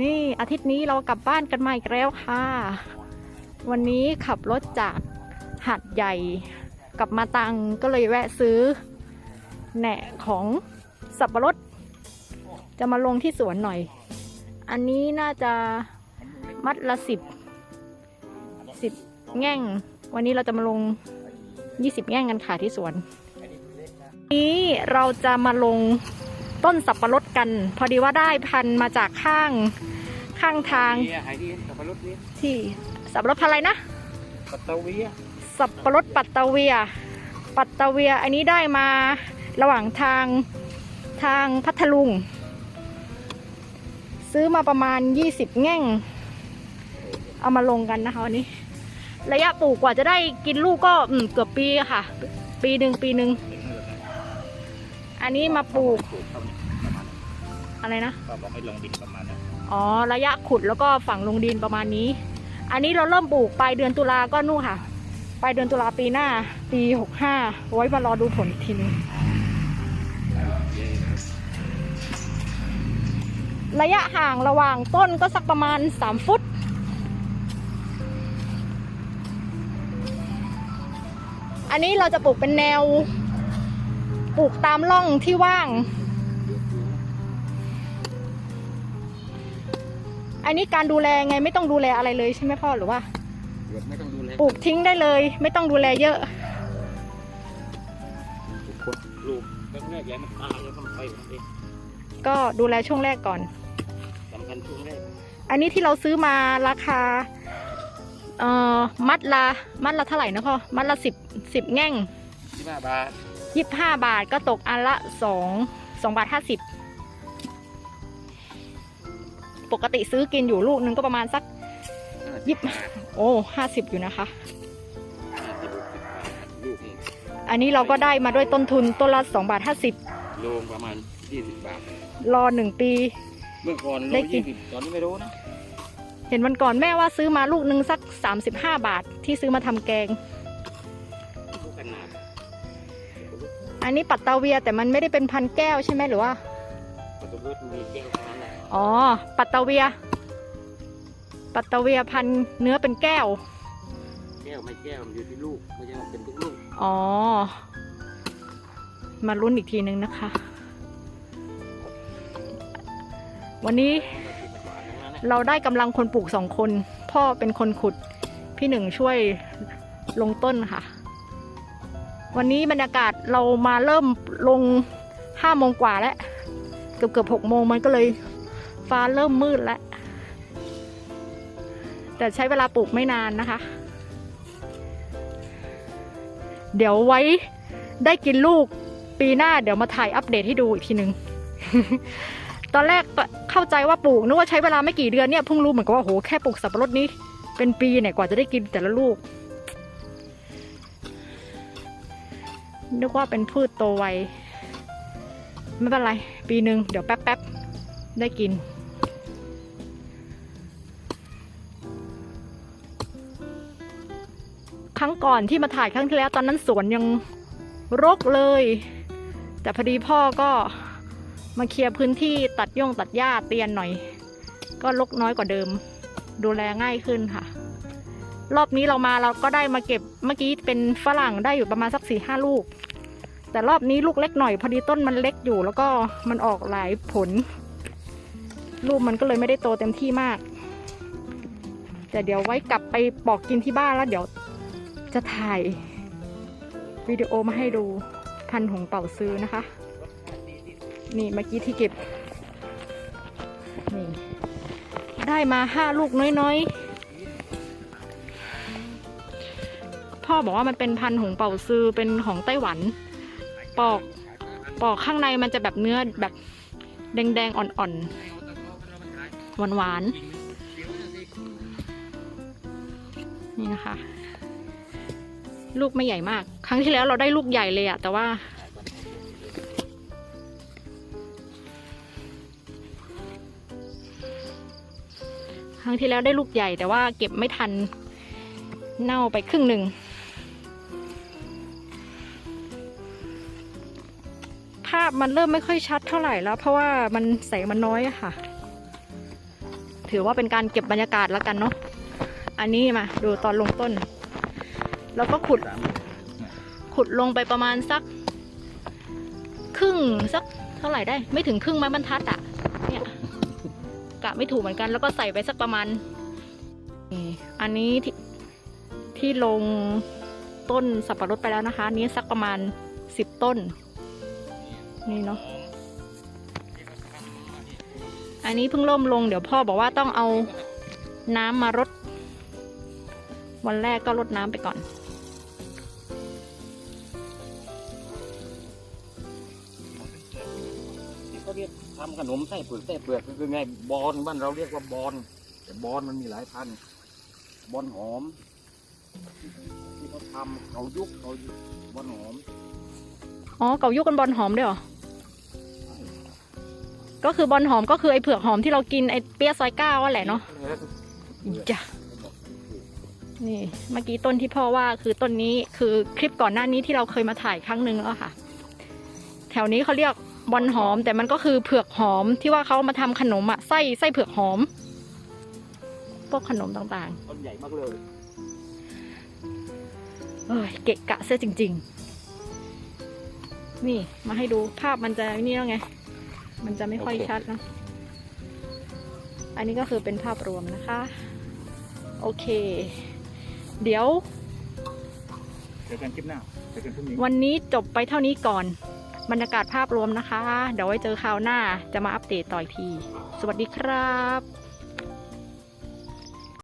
นี่อาทิตย์นี้เรากลับบ้านกันมาอีกแล้วค่ะ วันนี้ขับรถจากหาดใหญ่กลับมาตังก็เลยแวะซื้อ แหน่ของสับปะรด จะมาลงที่สวนหน่อย อันนี้น่าจะมัดละสิบสิบแง่ง วันนี้เราจะมาลงยี่สิบแง่งกันค่ะที่สวน นี้เราจะมาลง ต้นสับปะรดกัน พอดีว่าได้พันธุ์มาจากข้างข้างทางเวียหายดีสับปะรดนี่ที่สับปะรดพันธุ์อะไรนะ ปัตตาเวียสับปะรดปัตตาเวีย ปัตตาเวียอันนี้ได้มาระหว่างทางทางพัทลุง ซื้อมาประมาณ 20 แง่ง เอามาลงกันนะคะวันนี้ ระยะปลูกกว่าจะได้กินลูกก็อืมเกือบปีอะค่ะ ปีหนึ่งปีหนึ่งเป็นเมื่ อันนี้มาปลูกปลูกประมาณนั้นอะไรนะ ก็บอกให้ลงดินประมาณนั้นอ๋อ ระยะขุดแล้วก็ฝังลงดินประมาณนี้ อันนี้เราเริ่มปลูกปลายเดือนตุลาก็นู่นค่ะ ปลายเดือนตุลาปีหน้า ปีหกห้าไว้มารอดูผลอีกทีนึงระยะห่างระหว่างต้นก็สักประมาณ 3 ฟุต อันนี้เราจะปลูกเป็นแนว ปลูกตามร่องที่ว่าง อันนี้การดูแลไงไม่ต้องดูแลอะไรเลยใช่ไหมพ่อหรือว่าเดี๋ยวไม่ต้องดูแลปลูกทิ้งได้เลย ไม่ต้องดูแลเยอะปลูกคนปลูกแรกๆอย่าให้มันตายแล้วมันไปมันเองก็ดูแลช่วงแรกก่อนสำคัญช่วงแรก อันนี้ที่เราซื้อมาราคาเอ่อมัดละมัดละเท่าไหร่นะพ่อ มัดละสิบสิบแง่งที่ห้าบาท ยี่ห้าบาทก็ตกอันละสองสองบาทห้าสิบปกติซื้อกินอยู่ลูกนึงก็ประมาณสักยิบห้าโอ้ห้าสิบอยู่นะคะสิบหกสิบบาทลูกนี่อันนี้เราก็ได้มาด้วยต้นทุนต้นละสองบาทห้าสิบโลงประมาณยี่สิบบาท รอหนึ่งปี เมื่อก่อนโลได้กินยี่สิบตอนนี้ไม่รู้นะ เห็นวันก่อนแม่ว่าซื้อมาลูกนึงสัก35บาทที่ซื้อมาทำแกง อันนี้ปัตตาเวียแต่มันไม่ได้เป็นพันแก้วใช่ไหมหรือว่าปัตตาเวียมีแก้วเท่านั้นแหละอ๋อ ปัตตาเวีย ปัตตาเวียพันเนื้อเป็นแก้ว แก้วไม่แก้วมันอยู่ที่ลูกไม่ใช่ว่าเป็นทุกลูกอ๋อ มาลุ้นอีกทีนึงนะคะ วันนี้ที่มันหวานทั้งนั้นแหละเราได้กำลังคนปลูกสองคน พ่อเป็นคนขุด พี่หนึ่งช่วยลงต้นค่ะ วันนี้บรรยากาศเรามาเริ่มลงห้าโมงกว่าแล้ว เกือบเกือบหกโมงมันก็เลย ฟ้าเริ่มมืดแล้ว แต่ใช้เวลาปลูกไม่นานนะคะ เดี๋ยวไว้ได้กินลูกปีหน้าเดี๋ยวมาถ่ายอัปเดตให้ดูอีกทีหนึ่งตอนแรกเข้าใจว่าปลูกนึกว่าใช้เวลาไม่กี่เดือนเนี่ยเพิ่งรู้เหมือนกันว่าโหแค่ปลูกสับปะรดนี้เป็นปีเนี่ยกว่าจะได้กินแต่ละลูก นึกว่าเป็นพืชโตไว ไม่เป็นไร ปีหนึ่งเดี๋ยวแป๊บๆ ได้กิน ครั้งก่อนที่มาถ่ายครั้งที่แล้วตอนนั้นสวนยังรกเลย แต่พอดีพ่อก็มาเคลียร์พื้นที่ตัดย่งตัดหญ้าเตียนหน่อย ก็รกน้อยกว่าเดิม ดูแลง่ายขึ้นค่ะ รอบนี้เรามาเราก็ได้มาเก็บเมื่อกี้เป็นฝรั่งได้อยู่ประมาณสักสี่ห้าลูก แต่รอบนี้ลูกเล็กหน่อย พอดีต้นมันเล็กอยู่ แล้วก็มันออกหลายผล ลูกมันก็เลยไม่ได้โตเต็มที่มาก แต่เดี๋ยวไว้กลับไปปอกกินที่บ้านแล้วเดี๋ยวจะถ่ายวิดีโอมาให้ดูพันธุ์หงเป่าซื้อนะคะ นี่เมื่อกี้ที่เก็บนี่ได้มาห้าลูกน้อยๆ พ่อบอกว่ามันเป็นพันธุ์หงเป่าซือเป็นของไต้หวัน ปอกปอกข้างในมันจะแบบเนื้อแบบแดงๆอ่อนๆหวานๆนี่นะคะ ลูกไม่ใหญ่มาก ครั้งที่แล้วเราได้ลูกใหญ่เลยอะแต่ว่าครั้งที่แล้วได้ลูกใหญ่แต่ว่าเก็บไม่ทัน เน่าไปครึ่งหนึ่ง ภาพมันเริ่มไม่ค่อยชัดเท่าไหร่แล้ว เพราะว่ามันแสงมันน้อยอะค่ะ ถือว่าเป็นการเก็บบรรยากาศแล้วกันเนาะอันนี้มาดูตอนลงต้น แล้วก็ขุด ขุดลงไปประมาณสัก ครึ่งสักเท่าไหร่ได้ ไม่ถึงครึ่งไม้บรรทัดอะเนี่ยกะไม่ถูกเหมือนกัน แล้วก็ใส่ไปสักประมาณอันนี้ที่ที่ลงต้นสับปะรดไปแล้วนะคะนี้สักประมาณสิบต้น นี่เนาะอันนี้เพิ่งล่มลงเดี๋ยวพ่อบอกว่าต้องเอาน้ำมารดวันแรกก็รดน้ำไปก่อนที่เขาเรียกทำขนมไส้เปลือกไส้เปลือกคือไงบอนบ้านเราเรียกว่าบอน แต่บอนมันมีหลายพันธุ์บอนหอม ที่เขาทำเขายุกเขายุกบอนหอม อ๋อเก่ายุกกันบอลหอมด้วยเหรอ ก็คือบอลหอมก็คือไอ้เผือกหอมที่เรากินไอ้เปี๊ยะซอยเก้าว่าแหละเนาะจ้ะนี่เมื่อกี้ต้นที่พ่อว่าคือต้นนี้คือคลิปก่อนหน้านี้ที่เราเคยมาถ่ายครั้งหนึ่งแล้วค่ะ แถวนี้เขาเรียกบอลหอม แต่มันก็คือเผือกหอมที่ว่าเขามาทำขนมอะไส้ไส้เผือกหอมพวกขนมต่างต้นใหญ่มากเลยๆเอ้ยเกะกะเสียจริง ๆ นี่มาให้ดูภาพมันจะนี่แล้วไง มันจะไม่ค่อยชัดเนอะอันนี้ก็คือเป็นภาพรวมนะคะ โอเค เดี๋ยวเจอกันคลิปหน้าเจอกันพรุ่งนี้วันนี้จบไปเท่านี้ก่อนบรรยากาศภาพรวมนะคะ เดี๋ยวไว้เจอคราวหน้าจะมาอัปเดตต่ออีกที สวัสดีครับ